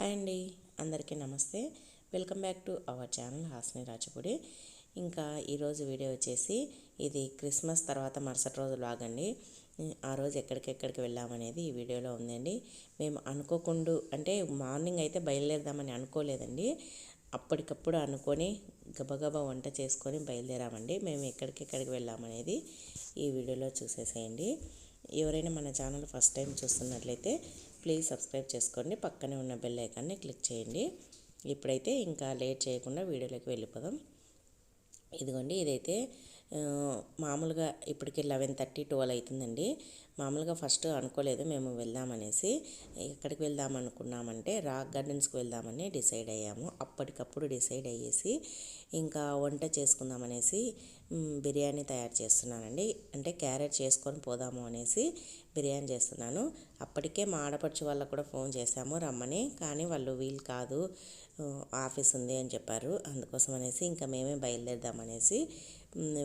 Hi అండి. అందరికీ నమస్తే. Welcome back to our channel Hasni Rachapudi. ఇంకా ఈరోజు వీడియో వచ్చేసి ఇది క్రిస్మస్ తర్వాత మరుసటి రోజు లాగండి ఆ రోజు ఎక్కడికెక్కడికి వెళ్ళామనేది ఈ వీడియోలో ఉందండి. మేము అనుకోకుండా అంటే మార్నింగ్ అయితే బయలుదేరదామని అనుకోలేదండి. అప్పటికప్పుడు అనుకొని గబగబా వంట చేసుకొని బయలుదేరామండి. మేము ఎక్కడికెక్కడికి వెళ్ళామనేది ఈ వీడియోలో చూసేసేయండి. ఎవరైనా మన ఛానల్ ఫస్ట్ టైం చూస్తున్నట్లయితే ప్లీజ్ సబ్స్క్రైబ్ చేసుకోండి. పక్కనే ఉన్న బెల్ ఐకాన్ని క్లిక్ చేయండి. ఇప్పుడైతే ఇంకా లేట్ చేయకుండా వీడియోలోకి వెళ్ళిపోదాం. ఇదిగోండి ఇదైతే మామూలుగా ఇప్పటికి లెవెన్ థర్టీ ట్వెల్వ్ అవుతుందండి మామూలుగా ఫస్ట్ అనుకోలేదు మేము వెళ్దామనేసి. ఎక్కడికి వెళ్దాం అనుకున్నామంటే రాక్ గార్డెన్స్కి వెళ్దామని డిసైడ్ అయ్యాము. అప్పటికప్పుడు డిసైడ్ అయ్యేసి ఇంకా వంట చేసుకుందామనేసి బిర్యానీ తయారు చేస్తున్నానండి. అంటే క్యారెట్ చేసుకొని పోదాము అనేసి బిర్యానీ చేస్తున్నాను. అప్పటికే మా ఆడపడుచు వాళ్ళకు కూడా ఫోన్ చేశాము రమ్మని. కానీ వాళ్ళు వీలు కాదు ఆఫీస్ ఉంది అని చెప్పారు. అందుకోసం అనేసి ఇంకా మేమే బయలుదేరదామనేసి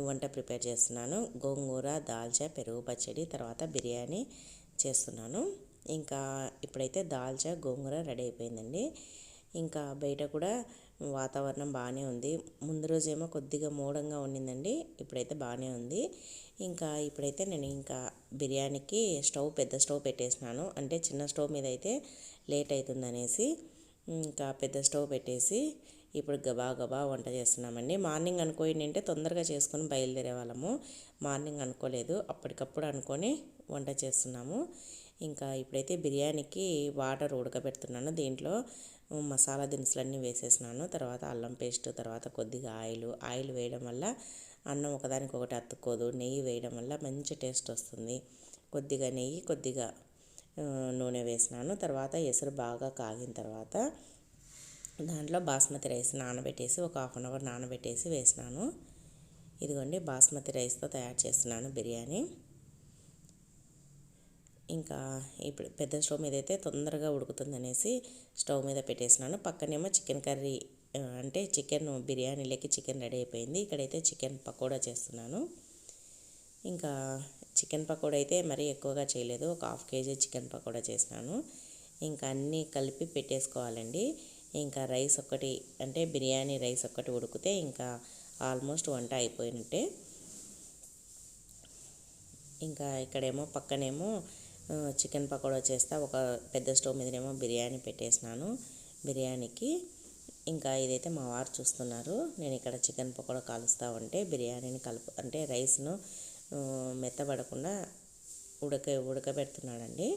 వంట ప్రిపేర్ చేస్తున్నాను. గోంగూర దాల్చా పెరుగు పచ్చడి తర్వాత బిర్యానీ చేస్తున్నాను. ఇంకా ఇప్పుడైతే దాల్చా గోంగూర రెడీ అయిపోయిందండి. ఇంకా బయట కూడా వాతావరణం బాగానే ఉంది. ముందు రోజేమో కొద్దిగా మూడంగా ఉండిందండి ఇప్పుడైతే బాగానే ఉంది. ఇంకా ఇప్పుడైతే నేను ఇంకా బిర్యానీకి స్టవ్ పెద్ద స్టవ్ పెట్టేసినాను. అంటే చిన్న స్టవ్ మీద అయితే లేట్ అవుతుందనేసి ఇంకా పెద్ద స్టవ్ పెట్టేసి ఇప్పుడు గబా గబా వంట చేస్తున్నామండి. మార్నింగ్ అనుకోయిందంటే తొందరగా చేసుకొని బయలుదేరే వాళ్ళము. మార్నింగ్ అనుకోలేదు. అప్పటికప్పుడు అనుకొని వంట చేస్తున్నాము. ఇంకా ఇప్పుడైతే బిర్యానీకి వాటర్ ఉడకబెడుతున్నాను. దీంట్లో మసాలా దినుసులన్నీ వేసేసినాను. తర్వాత అల్లం పేస్ట్ తర్వాత కొద్దిగా ఆయిల్. ఆయిల్ వేయడం వల్ల అన్నం ఒకదానికొకటి అతుక్కోదు. నెయ్యి వేయడం వల్ల మంచి టేస్ట్ వస్తుంది. కొద్దిగా నెయ్యి కొద్దిగా నూనె వేసినాను. తర్వాత ఎసరు బాగా కాగిన తర్వాత దాంట్లో బాస్మతి రైస్ నానబెట్టేసి ఒక హాఫ్ అన్ అవర్ నానబెట్టేసి వేసినాను. ఇదిగోండి బాస్మతి రైస్తో తయారు చేస్తున్నాను బిర్యానీ. ఇంకా ఇప్పుడు పెద్ద స్టవ్ మీద అయితే తొందరగా ఉడుకుతుందనేసి స్టవ్ మీద పెట్టేసినాను. పక్కనేమో చికెన్ కర్రీ అంటే చికెన్ బిర్యానీలోకి చికెన్ రెడీ అయిపోయింది. ఇక్కడైతే చికెన్ పకోడా చేస్తున్నాను. ఇంకా చికెన్ పకోడా అయితే మరీ ఎక్కువగా చేయలేదు. ఒక హాఫ్ కేజీ చికెన్ పకోడా చేసినాను. ఇంకా అన్నీ కలిపి పెట్టేసుకోవాలండి. ఇంకా రైస్ ఒక్కటి అంటే బిర్యానీ రైస్ ఒక్కటి ఉడికితే ఇంకా ఆల్మోస్ట్ వంట అయిపోయినట్టే. ఇంకా ఇక్కడేమో పక్కనేమో చికెన్ పకోడా చేస్తా ఒక పెద్ద స్టవ్ మీదనేమో బిర్యానీ పెట్టేసినాను బిర్యానీకి. ఇంకా ఇదైతే మా వారు చూస్తున్నారు నేను ఇక్కడ చికెన్ పకోడా కాలుస్తూ ఉంటే బిర్యానీని కలుపు అంటే రైస్ను మెత్తబడకుండా ఉడక ఉడకబెడుతున్నాడండి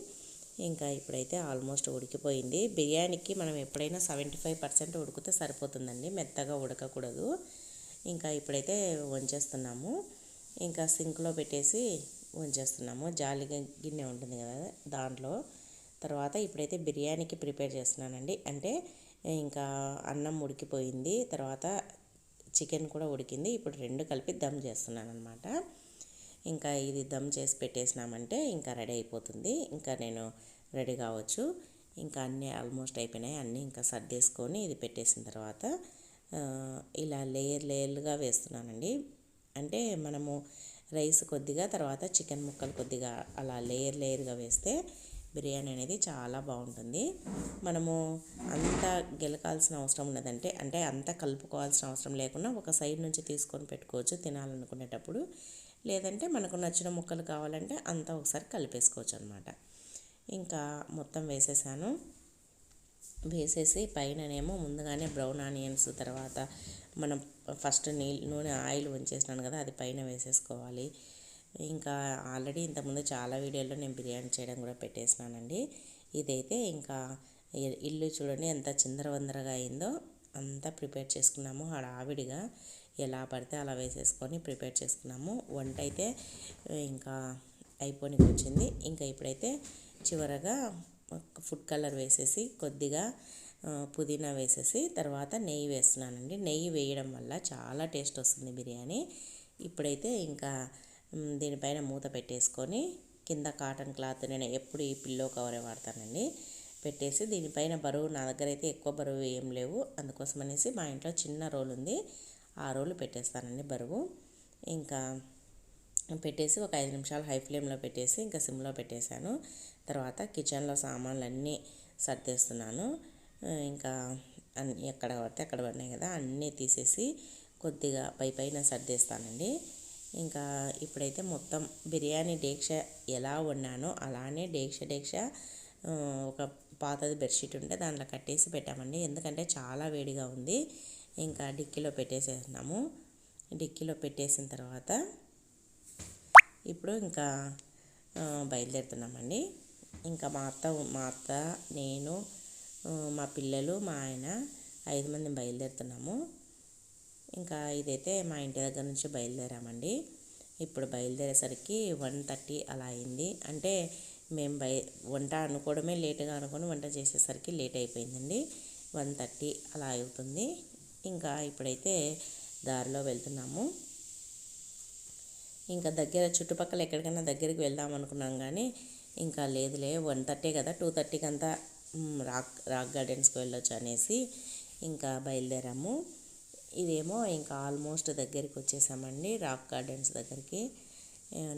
ఇంకా ఇప్పుడైతే ఆల్మోస్ట్ ఉడికిపోయింది. బిర్యానీకి మనం ఎప్పుడైనా సెవెంటీ ఫైవ్ పర్సెంట్ ఉడికితే సరిపోతుందండి. మెత్తగా ఉడకకూడదు. ఇంకా ఇప్పుడైతే వంచేస్తున్నాము. ఇంకా సింక్లో పెట్టేసి వంచేస్తున్నాము. జాలి గిన్నె ఉంటుంది కదా దాంట్లో. తర్వాత ఇప్పుడైతే బిర్యానీకి ప్రిపేర్ చేస్తున్నానండి. అంటే ఇంకా అన్నం ఉడికిపోయింది. తర్వాత చికెన్ కూడా ఉడికింది. ఇప్పుడు రెండు కలిపి దమ్ చేస్తున్నాను అనమాట ఇంకా ఇది దమ్ చేసి పెట్టేసినామంటే ఇంకా రెడీ అయిపోతుంది. ఇంకా నేను రెడీ కావచ్చు. ఇంకా అన్నీ ఆల్మోస్ట్ అయిపోయినాయి. అన్నీ ఇంకా సర్దేసుకొని ఇది పెట్టేసిన తర్వాత ఇలా లేయర్ లేయర్లుగా వేస్తున్నానండి. అంటే మనము రైస్ కొద్దిగా తర్వాత చికెన్ ముక్కలు కొద్దిగా అలా లేయర్ లేయర్గా వేస్తే బిర్యానీ అనేది చాలా బాగుంటుంది. మనము అంత గెలకాల్సిన అవసరం ఉన్నదంటే అంటే అంత కలుపుకోవాల్సిన అవసరం లేకుండా ఒక సైడ్ నుంచి తీసుకొని పెట్టుకోవచ్చు తినాలనుకునేటప్పుడు. లేదంటే మనకు నచ్చిన ముక్కలు కావాలంటే అంతా ఒకసారి కలిపేసుకోవచ్చు అనమాట ఇంకా మొత్తం వేసేసాను. వేసేసి పైననేమో ముందుగానే బ్రౌన్ ఆనియన్స్ తర్వాత మనం ఫస్ట్ నీళ్ళు నూనె ఆయిల్ ఉంచేసినాను కదా అది పైన వేసేసుకోవాలి. ఇంకా ఆల్రెడీ ఇంతకుముందు చాలా వీడియోల్లో నేను బిర్యానీ చేయడం కూడా పెట్టేసినానండి. ఇదైతే ఇంకా ఇల్లు చూడండి ఎంత చిందరవందరగా అయిందో అంతా ప్రిపేర్ చేసుకున్నాము హడావిడిగా. ఎలా పడితే అలా వేసేసుకొని ప్రిపేర్ చేసుకున్నాము. వంట అయితే ఇంకా అయిపోనికి వచ్చింది. ఇంకా ఇప్పుడైతే చివరగా ఫుడ్ కలర్ వేసేసి కొద్దిగా పుదీనా వేసేసి తర్వాత నెయ్యి వేస్తున్నానండి. నెయ్యి వేయడం వల్ల చాలా టేస్ట్ వస్తుంది బిర్యానీ. ఇప్పుడైతే ఇంకా దీనిపైన మూత పెట్టేసుకొని కింద కాటన్ క్లాత్ నేను ఎప్పుడు ఈ పిల్లో కవరే వాడతానండి. పెట్టేసి దీనిపైన బరువు నా దగ్గర అయితే ఎక్కువ బరువు ఏం లేవు. అందుకోసం అనేసి మా ఇంట్లో చిన్న రోల్ ఉంది. ఆ రోజులు పెట్టేస్తానండి బరువు. ఇంకా పెట్టేసి ఒక ఐదు నిమిషాలు హై ఫ్లేమ్లో పెట్టేసి ఇంకా సిమ్లో పెట్టేశాను. తర్వాత కిచెన్లో సామాన్లు అన్నీ సర్దేస్తున్నాను ఇంకా అన్ని ఎక్కడ పడితే అక్కడ పడినాయి కదా అన్నీ తీసేసి కొద్దిగా పై పైన సర్దేస్తానండి. ఇంకా ఇప్పుడైతే మొత్తం బిర్యానీ డేక్ష ఎలా వండానో అలానే డేక్ష డేక్ష ఒక పాతది బెడ్షీట్ ఉంటే దాంట్లో కట్టేసి పెట్టామండి. ఎందుకంటే చాలా వేడిగా ఉంది. ఇంకా డిక్కీలో పెట్టేసేస్తున్నాము. డిక్కీలో పెట్టేసిన తర్వాత ఇప్పుడు ఇంకా బయలుదేరుతున్నామండి. ఇంకా మా అత్త మా అత్త నేను మా పిల్లలు మా ఆయన ఐదు మంది బయలుదేరుతున్నాము. ఇంకా ఇదైతే మా ఇంటి దగ్గర నుంచి బయలుదేరామండి. ఇప్పుడు బయలుదేరేసరికి వన్ థర్టీ అలా అయింది. అంటే మేము బయ వంట అనుకోవడమే లేటుగా అనుకొని వంట చేసేసరికి లేట్ అయిపోయిందండి. వన్ థర్టీ అలా అవుతుంది. ఇంకా ఇప్పుడైతే దారిలో వెళ్తున్నాము. ఇంకా దగ్గర చుట్టుపక్కల ఎక్కడికైనా దగ్గరికి వెళ్దాం అనుకున్నాం కానీ ఇంకా లేదులే వన్ థర్టీ కదా టూ థర్టీకి అంతా రాక్ రాక్ గార్డెన్స్కి వెళ్ళొచ్చు అనేసి ఇంకా బయలుదేరాము. ఇదేమో ఇంకా ఆల్మోస్ట్ దగ్గరికి వచ్చేసామండి రాక్ గార్డెన్స్ దగ్గరికి.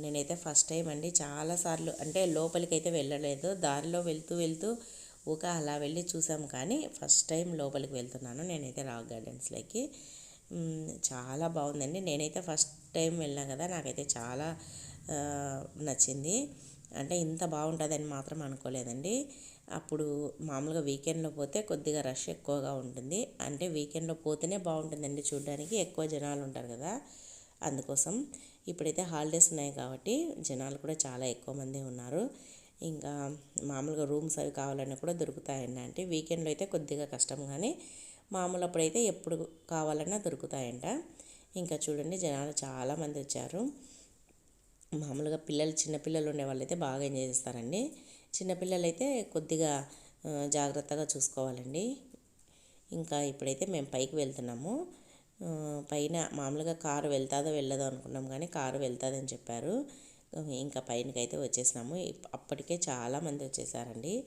నేనైతే ఫస్ట్ టైం అండి చాలాసార్లు అంటే లోపలికి అయితే వెళ్ళలేదు దారిలో వెళ్తూ వెళ్తూ ఊక అలా వెళ్ళి చూసాం కానీ ఫస్ట్ టైం లోపలికి వెళ్తున్నాను. నేనైతే రాక్ గార్డెన్స్లోకి. చాలా బాగుందండి. నేనైతే ఫస్ట్ టైం వెళ్ళాను కదా నాకైతే చాలా నచ్చింది. అంటే ఇంత బాగుంటుందని మాత్రం అనుకోలేదండి. అప్పుడు మామూలుగా వీకెండ్లో పోతే కొద్దిగా రష్ ఎక్కువగా ఉంటుంది. అంటే వీకెండ్లో పోతేనే బాగుంటుందండి చూడడానికి. ఎక్కువ జనాలు ఉంటారు కదా అందుకోసం. ఇప్పుడైతే హాలిడేస్ ఉన్నాయి కాబట్టి జనాలు కూడా చాలా ఎక్కువ మంది ఉన్నారు. ఇంకా మామూలుగా రూమ్స్ అవి కావాలన్నా కూడా దొరుకుతాయండి అంటే వీకెండ్లో అయితే కొద్దిగా కష్టం కానీ మామూలు అప్పుడైతే ఎప్పుడు కావాలన్నా దొరుకుతాయంట. ఇంకా చూడండి జనాలు చాలామంది వచ్చారు. మామూలుగా పిల్లలు చిన్నపిల్లలు ఉండే వాళ్ళైతే బాగా ఎంజాయ్ చేస్తారండి. చిన్నపిల్లలు అయితే కొద్దిగా జాగ్రత్తగా చూసుకోవాలండి. ఇంకా ఇప్పుడైతే మేము పైకి వెళ్తున్నాము. పైన మామూలుగా కారు వెళ్తాదో వెళ్ళదో అనుకున్నాం కానీ కారు వెళ్తుందని చెప్పారు. ఇంకా పైనకైతే వచ్చేసినాము. అప్పటికే చాలామంది వచ్చేసారండి.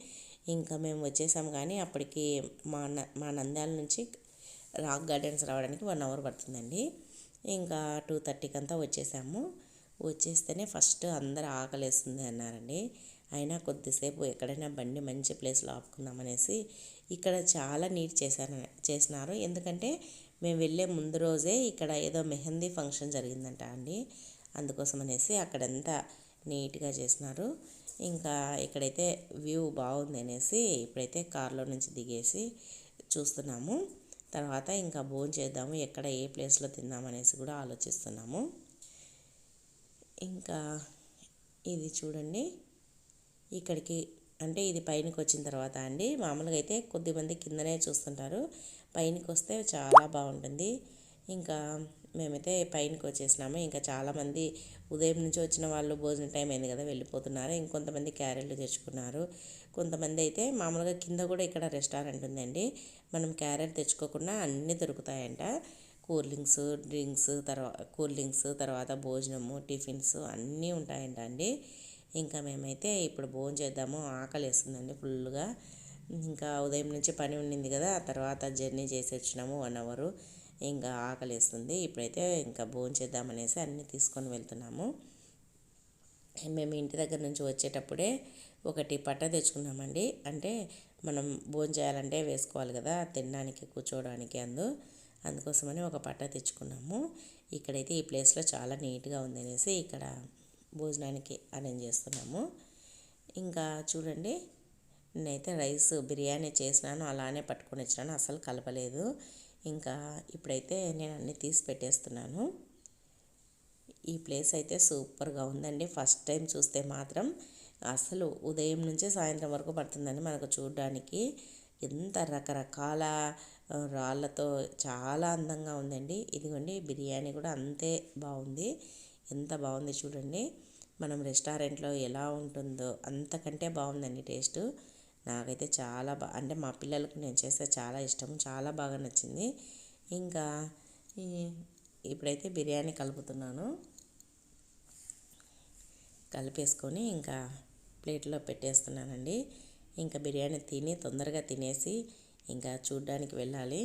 ఇంకా మేము వచ్చేసాము కానీ అప్పటికి మా న మా నంద్యాల నుంచి రాక్ గార్డెన్స్ రావడానికి వన్ అవర్ పడుతుందండి. ఇంకా టూ థర్టీకి అంతా వచ్చేసాము. వచ్చేస్తేనే ఫస్ట్ అందరు ఆకలేస్తుంది అన్నారండి. అయినా కొద్దిసేపు ఎక్కడైనా బండి మంచి ప్లేస్లో ఆపుకుందామనేసి ఇక్కడ చాలా నీట్ చేశారు చేసినారు. ఎందుకంటే మేము వెళ్ళే ముందు రోజే ఇక్కడ ఏదో మెహందీ ఫంక్షన్ జరిగిందంట అండి. అందుకోసం అనేసి అక్కడంతా నీట్గా చేసినారు. ఇంకా ఇక్కడైతే వ్యూ బాగుంది అనేసి ఇప్పుడైతే కార్లో నుంచి దిగేసి చూస్తున్నాము. తర్వాత ఇంకా భోజనం చేద్దాము ఎక్కడ ఏ ప్లేస్లో తిందామనేసి కూడా ఆలోచిస్తున్నాము. ఇంకా ఇది చూడండి. ఇక్కడికి అంటే ఇది పైనకి వచ్చిన తర్వాత అండి. మామూలుగా అయితే కొద్దిమంది కిందనే చూస్తుంటారు. పైనకి వస్తే చాలా బాగుంటుంది. ఇంకా మేమైతే పైనకి వచ్చేసినాము. ఇంకా చాలామంది ఉదయం నుంచి వచ్చిన వాళ్ళు భోజనం టైం అయింది కదా వెళ్ళిపోతున్నారు. ఇంకొంతమంది క్యారెట్లు తెచ్చుకున్నారు. కొంతమంది అయితే మామూలుగా కింద కూడా ఇక్కడ రెస్టారెంట్ ఉందండి. మనం క్యారెట్ తెచ్చుకోకుండా అన్నీ దొరుకుతాయంట. కూల్ డ్రింక్స్ డ్రింక్స్ తర్వాత కూల్ డ్రింక్స్ తర్వాత భోజనము టిఫిన్స్ అన్నీ ఉంటాయంట అండి. ఇంకా మేమైతే ఇప్పుడు భోజనం చేద్దాము ఆకలి వేస్తుందండి ఫుల్గా ఇంకా ఉదయం నుంచి పని ఉండింది కదా ఆ తర్వాత జర్నీ చేసి వచ్చినాము వన్ అవరు. ఇంకా ఆకలి వేస్తుంది ఇప్పుడైతే ఇంకా భోంచేద్దామనేసి అన్నీ తీసుకొని వెళ్తున్నాము. మేము ఇంటి దగ్గర నుంచి వచ్చేటప్పుడే ఒకటి పట్ట తెచ్చుకున్నామండి. అంటే మనం భోజనం చేయాలంటే వేసుకోవాలి కదా తినడానికి కూర్చోవడానికి అందు. అందుకోసమని ఒక పట్ట తెచ్చుకున్నాము. ఇక్కడైతే ఈ ప్లేస్లో చాలా నీట్గా ఉంది అనేసి ఇక్కడ భోజనానికి అరేంజ్ చేస్తున్నాము. ఇంకా చూడండి నేనైతే రైస్ బిర్యానీ చేసినాను అలానే పట్టుకొని వచ్చినాను అసలు కలపలేదు. ఇంకా ఇప్పుడైతే నేను అన్నీ తీసి పెట్టేస్తున్నాను. ఈ ప్లేస్ అయితే సూపర్గా ఉందండి. ఫస్ట్ టైం చూస్తే మాత్రం అసలు ఉదయం నుంచి సాయంత్రం వరకు పడుతుందండి మనకు చూడడానికి. ఎంత రకరకాల రాళ్ళతో చాలా అందంగా ఉందండి. ఇదిగోండి బిర్యానీ కూడా అంతే బాగుంది. ఎంత బాగుంది చూడండి. మనం రెస్టారెంట్లో ఎలా ఉంటుందో అంతకంటే బాగుందండి టేస్ట్. నాకైతే చాలా బా అంటే మా పిల్లలకు నేను చేస్తే చాలా ఇష్టం చాలా బాగా నచ్చింది. ఇంకా ఇప్పుడైతే బిర్యానీ కలుపుతున్నాను. కలిపేసుకొని ఇంకా ప్లేట్లో పెట్టేస్తున్నానండి. ఇంకా బిర్యానీ తిని తొందరగా తినేసి ఇంకా చూడ్డానికి వెళ్ళాలి.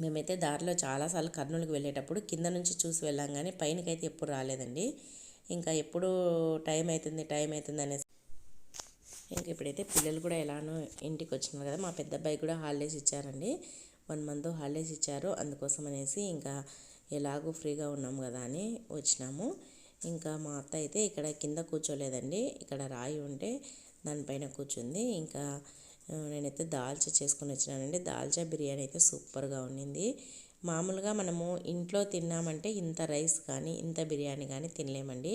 మేమైతే దారిలో చాలాసార్లు కర్నూలుకి వెళ్ళేటప్పుడు కింద నుంచి చూసి వెళ్ళాం కానీ పైనకైతే ఎప్పుడు రాలేదండి. ఇంకా ఎప్పుడు టైం అవుతుంది టైం అవుతుంది అనేసి ఇంక ఇప్పుడైతే పిల్లలు కూడా ఎలానో ఇంటికి వచ్చినారు కదా మా పెద్ద అబ్బాయి కూడా హాలిడేస్ ఇచ్చారండి. వన్ మంత్ హాలిడేస్ ఇచ్చారు. అందుకోసం అనేసి ఇంకా ఎలాగో ఫ్రీగా ఉన్నాం కదా అని వచ్చినాము. ఇంకా మా అత్త అయితే ఇక్కడ కింద కూర్చోలేదండి. ఇక్కడ రాయి ఉంటే దానిపైన కూర్చుంది. ఇంకా నేనైతే దాల్చా చేసుకొని వచ్చినానండి. దాల్చా బిర్యానీ అయితే సూపర్గా ఉండింది మామూలుగా మనము ఇంట్లో తిన్నామంటే ఇంత రైస్ కానీ ఇంత బిర్యానీ కానీ తినలేమండి.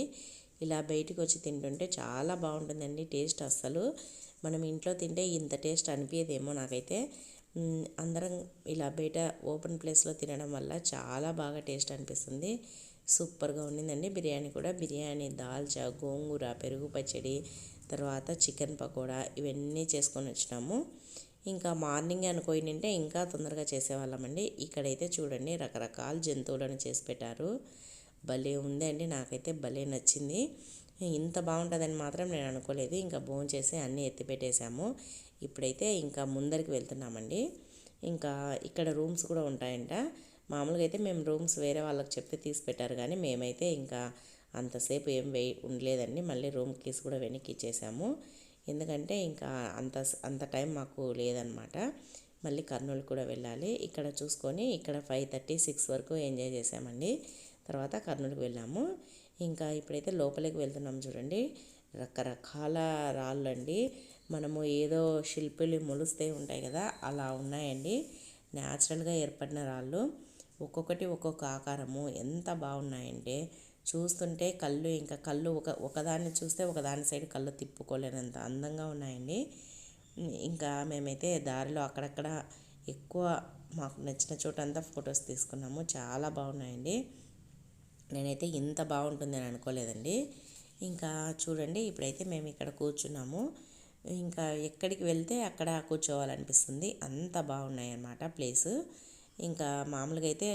ఇలా బయటికి వచ్చి తింటుంటే చాలా బాగుంటుందండి టేస్ట్ అస్సలు. మనం ఇంట్లో తింటే ఇంత టేస్ట్ అనిపించేదేమో నాకైతే. అందరం ఇలా బయట ఓపెన్ ప్లేస్లో తినడం వల్ల చాలా బాగా టేస్ట్ అనిపిస్తుంది. సూపర్గా ఉండిందండి బిర్యానీ కూడా. బిర్యానీ దాల్చా గోంగూర పెరుగు పచ్చడి తర్వాత చికెన్ పకోడా ఇవన్నీ చేసుకొని వచ్చినాము. ఇంకా మార్నింగ్ అనుకోయింటే ఇంకా తొందరగా చేసేవాళ్ళమండి. ఇక్కడైతే చూడండి రకరకాల జంతువులను చేసి పెట్టారు. భలే ఉంది అండి. నాకైతే భలే నచ్చింది. ఇంత బాగుంటుందని మాత్రం నేను అనుకోలేదు. ఇంకా భోజనం చేసి అన్నీ ఎత్తిపెట్టేసాము ఇప్పుడైతే ఇంకా ముందరికి వెళ్తున్నామండి. ఇంకా ఇక్కడ రూమ్స్ కూడా ఉంటాయంట. మామూలుగా అయితే మేము రూమ్స్ వేరే వాళ్ళకి చెప్తే తీసి పెట్టారు కానీ మేమైతే ఇంకా అంతసేపు ఏం వే ఉండలేదండి. మళ్ళీ రూమ్ కీస్ కూడా వెనక్కి ఇచ్చేసాము. ఎందుకంటే ఇంకా అంత అంత టైం మాకు లేదనమాట. మళ్ళీ కర్నూలు కూడా వెళ్ళాలి. ఇక్కడ చూసుకొని ఇక్కడ ఫైవ్ థర్టీ సిక్స్ వరకు ఎంజాయ్ చేసామండి తర్వాత కర్నూలుకి వెళ్ళాము. ఇంకా ఇప్పుడైతే లోపలికి వెళ్తున్నాం చూడండి. రకరకాల రాళ్ళు అండి మనము ఏదో శిల్పులు మొలుస్తే ఉంటాయి కదా అలా ఉన్నాయండి. న్యాచురల్గా ఏర్పడిన రాళ్ళు. ఒక్కొక్కటి ఒక్కొక్క ఆకారము. ఎంత బాగున్నాయంటే చూస్తుంటే కళ్ళు ఇంకా కళ్ళు ఒక ఒకదాన్ని చూస్తే ఒకదాని సైడ్ కళ్ళు తిప్పుకోలేనంత అందంగా ఉన్నాయండి. ఇంకా మేమైతే దారిలో అక్కడక్కడ ఎక్కువ మాకు నచ్చిన చోటంతా ఫొటోస్ తీసుకున్నాము. చాలా బాగున్నాయండి. నేనైతే ఇంత బాగుంటుందని అనుకోలేదండి. ఇంకా చూడండి ఇప్పుడైతే మేము ఇక్కడ కూర్చున్నాము. ఇంకా ఎక్కడికి వెళ్తే అక్కడ కూర్చోవాలనిపిస్తుంది. అంత బాగున్నాయి అన్నమాట ప్లేసు. ఇంకా మామూలుగా అయితే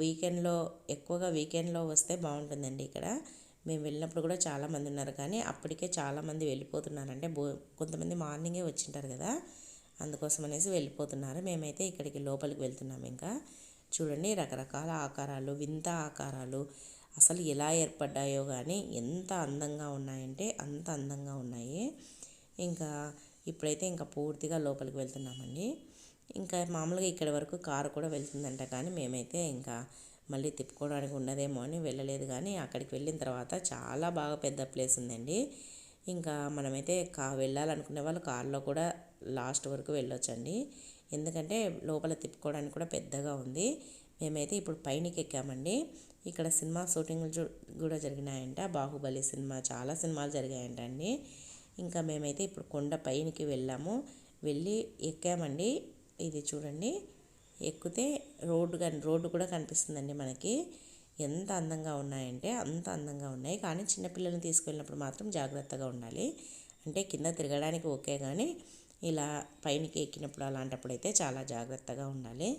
వీకెండ్లో ఎక్కువగా వీకెండ్లో వస్తే బాగుంటుందండి ఇక్కడ. మేము వెళ్ళినప్పుడు కూడా చాలామంది ఉన్నారు కానీ అప్పటికే చాలామంది వెళ్ళిపోతున్నారంటే బో కొంతమంది మార్నింగే వచ్చింటారు కదా. అందుకోసం అనేసి వెళ్ళిపోతున్నారు. మేమైతే ఇక్కడికి లోపలికి వెళ్తున్నాం ఇంకా. చూడండి రకరకాల ఆకారాలు వింత ఆకారాలు అసలు ఎలా ఏర్పడ్డాయో కానీ ఎంత అందంగా ఉన్నాయంటే అంత అందంగా ఉన్నాయి. ఇంకా ఇప్పుడైతే ఇంకా పూర్తిగా లోపలికి వెళ్తున్నామండి. ఇంకా మామూలుగా ఇక్కడి వరకు కారు కూడా వెళ్తుందంట కానీ మేమైతే ఇంకా మళ్ళీ తిప్పుకోవడానికి ఉండదేమో అని వెళ్ళలేదు కానీ అక్కడికి వెళ్ళిన తర్వాత చాలా బాగా పెద్ద ప్లేస్ ఉందండి. ఇంకా మనమైతే కా వెళ్ళాలనుకునే వాళ్ళు కారులో కూడా లాస్ట్ వరకు వెళ్ళొచ్చండి. ఎందుకంటే లోపల తిప్పుకోవడానికి కూడా పెద్దగా ఉంది. మేమైతే ఇప్పుడు పైనకి ఎక్కామండి. ఇక్కడ సినిమా షూటింగ్లు కూడా జరిగినాయంట. బాహుబలి సినిమా చాలా సినిమాలు జరిగాయంట అండి ఇంకా మేమైతే ఇప్పుడు కొండ పైనకి వెళ్ళాము. వెళ్ళి ఎక్కామండి. ఇది చూడండి. ఎక్కితే రోడ్డు కానీ రోడ్డు కూడా కనిపిస్తుందండి మనకి. ఎంత అందంగా ఉన్నాయంటే అంత అందంగా ఉన్నాయి. కానీ చిన్నపిల్లల్ని తీసుకెళ్ళినప్పుడు మాత్రం జాగ్రత్తగా ఉండాలి. అంటే కింద తిరగడానికి ఓకే కానీ ఇలా పైనకి ఎక్కినప్పుడు అలాంటప్పుడు అయితే చాలా జాగ్రత్తగా ఉండాలి.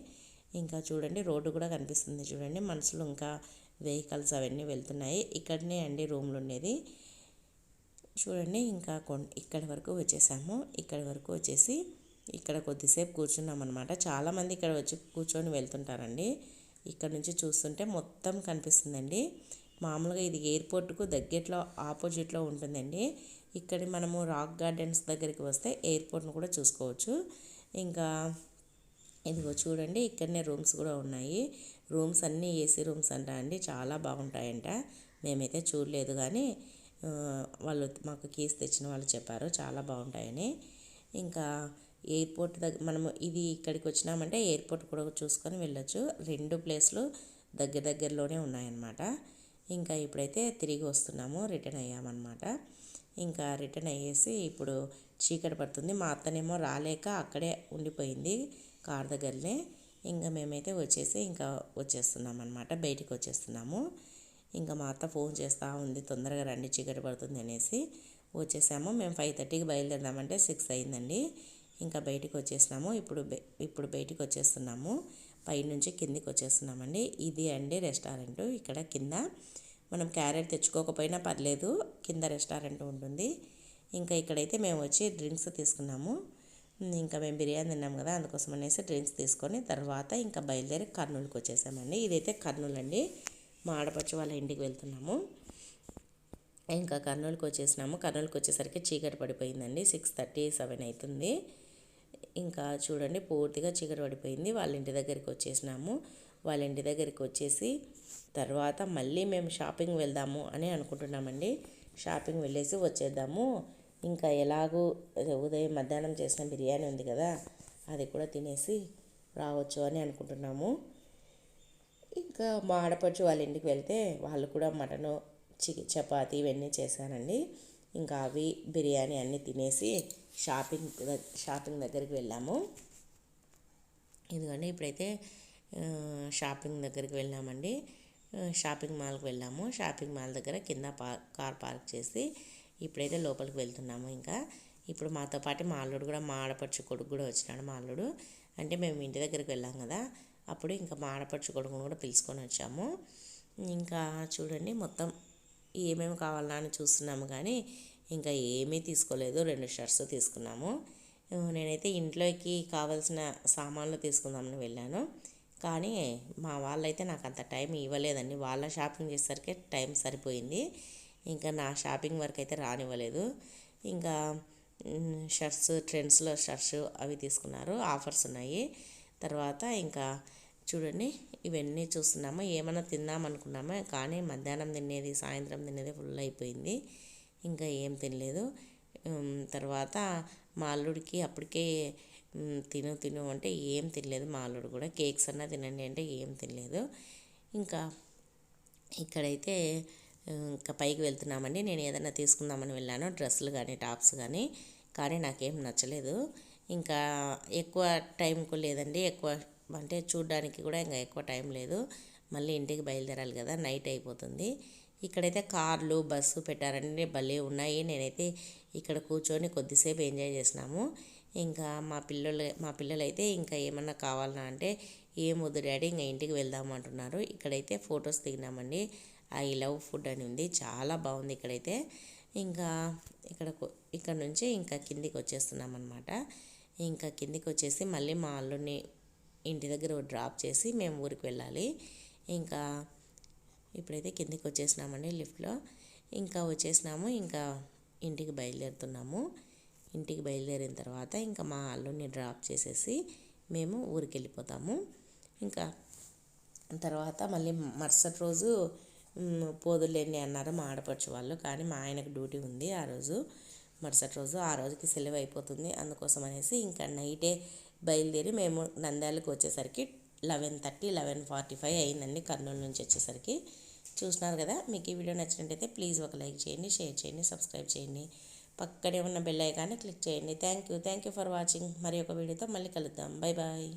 ఇంకా చూడండి రోడ్డు కూడా కనిపిస్తుంది చూడండి. మనుషులు ఇంకా వెహికల్స్ అవన్నీ వెళ్తున్నాయి. ఇక్కడనే అండి రూమ్లు ఉండేది. చూడండి ఇంకా కొ ఇక్కడి వరకు వచ్చేసాము. ఇక్కడి వరకు వచ్చేసి ఇక్కడ కొద్దిసేపు కూర్చున్నాం అనమాట చాలామంది ఇక్కడ వచ్చి కూర్చొని వెళ్తుంటారండి. ఇక్కడ నుంచి చూస్తుంటే మొత్తం కనిపిస్తుందండి. మామూలుగా ఇది ఎయిర్పోర్ట్కు దగ్గరలో ఆపోజిట్లో ఉంటుందండి. ఇక్కడ మనము రాక్ గార్డెన్స్ దగ్గరికి వస్తే ఎయిర్పోర్ట్ను కూడా చూసుకోవచ్చు. ఇంకా ఇదిగో చూడండి ఇక్కడనే రూమ్స్ కూడా ఉన్నాయి. రూమ్స్ అన్నీ ఏసీ రూమ్స్ అంట అండి. చాలా బాగుంటాయంట. మేమైతే చూడలేదు కానీ వాళ్ళు మాకు కీస్ తెచ్చిన వాళ్ళు చెప్పారు. చాలా బాగుంటాయని. ఇంకా ఎయిర్పోర్ట్ దగ్గర మనము ఇది ఇక్కడికి వచ్చినామంటే ఎయిర్పోర్ట్ కూడా చూసుకొని వెళ్ళొచ్చు. రెండు ప్లేస్లు దగ్గర దగ్గరలోనే ఉన్నాయన్నమాట. ఇంకా ఇప్పుడైతే తిరిగి వస్తున్నాము. రిటర్న్ అయ్యామన్నమాట. ఇంకా రిటర్న్ అయ్యేసి ఇప్పుడు చీకటి పడుతుంది. మా అత్తనేమో రాలేక అక్కడే ఉండిపోయింది కార్ దగ్గరనే. ఇంకా మేమైతే వచ్చేసి ఇంకా వచ్చేస్తున్నాం అనమాట బయటికి వచ్చేస్తున్నాము. ఇంకా మా అత్త ఫోన్ చేస్తూ ఉంది. తొందరగా రండి చీకటి పడుతుంది అనేసి వచ్చేసాము. మేము ఫైవ్ థర్టీకి బయలుదేరదామంటే సిక్స్ అయిందండి. ఇంకా బయటికి వచ్చేసినాము. ఇప్పుడు ఇప్పుడు బయటికి వచ్చేస్తున్నాము. పైనుంచి కిందికి వచ్చేస్తున్నామండి. ఇది అండి రెస్టారెంట్. ఇక్కడ కింద మనం క్యారెట్ తెచ్చుకోకపోయినా పర్లేదు కింద రెస్టారెంట్ ఉంటుంది. ఇంకా ఇక్కడైతే మేము వచ్చి డ్రింక్స్ తీసుకున్నాము. ఇంకా మేము బిర్యానీ తిన్నాం కదా అందుకోసం అనేసి డ్రింక్స్ తీసుకొని తర్వాత ఇంకా బయలుదేరి కర్నూలుకి వచ్చేసామండి. ఇదైతే కర్నూలు అండి. మా ఆడపడుచు వాళ్ళ ఇంటికి వెళ్తున్నాము. ఇంకా కర్నూలుకి వచ్చేసినాము. కర్నూలుకి వచ్చేసరికి చీకటి పడిపోయిందండి. సిక్స్ థర్టీ సెవెన్ అవుతుంది. ఇంకా చూడండి పూర్తిగా చీకటి పడిపోయింది. వాళ్ళ ఇంటి దగ్గరికి వచ్చేసినాము. వాళ్ళ ఇంటి దగ్గరికి వచ్చేసి తర్వాత మళ్ళీ మేము షాపింగ్ వెళ్దాము అని అనుకుంటున్నామండి. షాపింగ్ వెళ్ళేసి వచ్చేద్దాము. ఇంకా ఎలాగూ ఉదయం మధ్యాహ్నం చేసిన బిర్యానీ ఉంది కదా అది కూడా తినేసి రావచ్చు అని అనుకుంటున్నాము. ఇంకా మా ఆడపడుచు వాళ్ళ ఇంటికి వెళ్తే వాళ్ళు కూడా మటను చికి చపాతి ఇవన్నీ చేశానండి ఇంకా అవి బిర్యానీ అన్నీ తినేసి షాపింగ్ షాపింగ్ దగ్గరికి వెళ్ళాము. ఎందుకంటే ఇప్పుడైతే షాపింగ్ దగ్గరికి వెళ్ళామండి. షాపింగ్ మాల్కి వెళ్ళాము. షాపింగ్ మాల్ దగ్గర కింద పార్ కార్ పార్క్ చేసి ఇప్పుడైతే లోపలికి వెళ్తున్నాము ఇంకా. ఇప్పుడు మాతో పాటు మా అల్లుడు కూడా మా ఆడపడుచు కొడుకు కూడా వచ్చినాడు మా అల్లుడు. అంటే మేము ఇంటి దగ్గరికి వెళ్ళాం కదా. అప్పుడు ఇంకా మా ఆడపడుచు కొడుకును కూడా పిలుచుకొని వచ్చాము. ఇంకా చూడండి మొత్తం ఏమేమి కావాలా అని చూస్తున్నాము కానీ ఇంకా ఏమీ తీసుకోలేదు. రెండు షర్ట్స్ తీసుకున్నాము. నేనైతే ఇంట్లోకి కావాల్సిన సామాన్లు తీసుకుందామని వెళ్ళాను. కానీ మా వాళ్ళైతే నాకు అంత టైం ఇవ్వలేదండి. వాళ్ళ షాపింగ్ చేసేసరికి టైం సరిపోయింది. ఇంకా నా షాపింగ్ వరకు అయితే రానివ్వలేదు. ఇంకా షర్ట్స్ ట్రెండ్స్లో షర్ట్స్ అవి తీసుకున్నారు. ఆఫర్స్ ఉన్నాయి. తర్వాత ఇంకా చూడండి ఇవన్నీ చూస్తున్నాము. ఏమైనా తిందామనుకున్నామా కానీ మధ్యాహ్నం తినేది సాయంత్రం తినేది ఫుల్ అయిపోయింది. ఇంకా ఏం తినలేదు. తర్వాత మా అల్లుడికి అప్పటికే తిను తిను అంటే ఏం తినలేదు. మా అల్లుడు కూడా కేక్స్ అన్నా తినండి అంటే ఏం తినలేదు. ఇంకా ఇక్కడైతే ఇంకా పైకి వెళ్తున్నామండి. నేను ఏదైనా తీసుకుందామని వెళ్ళాను. డ్రెస్సులు కానీ టాప్స్ కానీ కానీ నాకేం నచ్చలేదు. ఇంకా ఎక్కువ టైంకు లేదండి. ఎక్కువ అంటే చూడడానికి కూడా ఇంకా ఎక్కువ టైం లేదు. మళ్ళీ ఇంటికి బయలుదేరాలి కదా నైట్ అయిపోతుంది. ఇక్కడైతే కార్లు బస్సు పెట్టారండి. భలే ఉన్నాయి. నేనైతే ఇక్కడ కూర్చొని కొద్దిసేపు ఎంజాయ్ చేసినాము. ఇంకా మా పిల్లలు మా పిల్లలైతే ఇంకా ఏమన్నా కావాలన్నా అంటే ఏం డాడీ ఇంకా ఇంటికి వెళ్దాం అంటున్నారు. ఇక్కడైతే ఫొటోస్ దిగినామండి. ఐ లవ్ ఫుడ్ అని ఉంది. చాలా బాగుంది ఇక్కడైతే. ఇంకా ఇక్కడ ఇక్కడ నుంచి ఇంకా కిందికి వచ్చేస్తున్నాం అనమాట ఇంకా కిందికి వచ్చేసి మళ్ళీ మా అల్లుడిని ఇంటి దగ్గర డ్రాప్ చేసి మేము ఊరికి వెళ్ళాలి. ఇంకా ఇప్పుడైతే కిందికి వచ్చేసినామండి లిఫ్ట్లో. ఇంకా వచ్చేసినాము ఇంకా ఇంటికి బయలుదేరుతున్నాము. ఇంటికి బయలుదేరిన తర్వాత ఇంకా మా అల్లుడిని డ్రాప్ చేసేసి మేము ఊరికి వెళ్ళిపోతాము ఇంకా తర్వాత మళ్ళీ మరుసటి రోజు పోదులేండి అన్నారు మా ఆడపడుచు వాళ్ళు. కానీ మా ఆయనకు డ్యూటీ ఉంది ఆ రోజు. మరుసటి రోజు ఆ రోజుకి సెలవు అయిపోతుంది. అందుకోసం అనేసి ఇంకా నైటే బయలుదేరి మేము నంద్యాలకు వచ్చేసరికి eleven thirty eleven forty five అయిందండి కర్నూలు నుంచి వచ్చేసరికి. చూసినారు కదా? మీకు ఈ వీడియో నచ్చినట్టయితే ప్లీజ్ ఒక లైక్ చేయండి షేర్ చేయండి సబ్స్క్రైబ్ చేయండి. పక్కనే ఉన్న బెల్ ఐకాన్ని క్లిక్ చేయండి. Thank you thank you for watching మరి ఒక వీడియోతో మళ్ళీ కలుద్దాం. Bye bye